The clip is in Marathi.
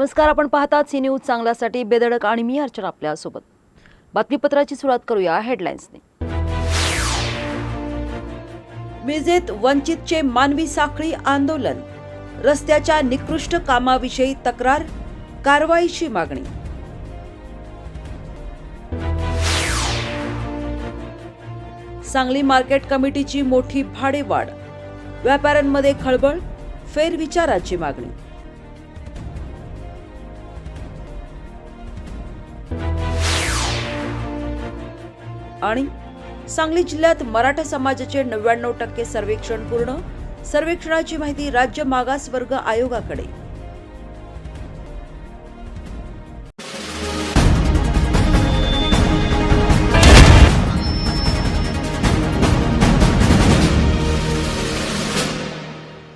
नमस्कार आपण पाहतात सी न्यूज चांगल्यासाठी बेधडक आणि मी अर्चना आपल्यासोबत. बातमीपत्राची सुरुवात करूया हेडलाईन्सने विजेत वंचितचे मानवी साखळी आंदोलन रस्त्याच्या निकृष्ट कामाविषयी तक्रार कारवाईची मागणी. सांगली मार्केट कमिटीची मोठी भाडेवाढ व्यापाऱ्यांमध्ये खळबळ फेरविचाराची मागणी. आणि सांगली जिल्ह्यात मराठा समाजाचे नव्याण्णव टक्के सर्वेक्षण पूर्ण. सर्वेक्षणाची माहिती राज्य मागासवर्ग आयोगाकडे.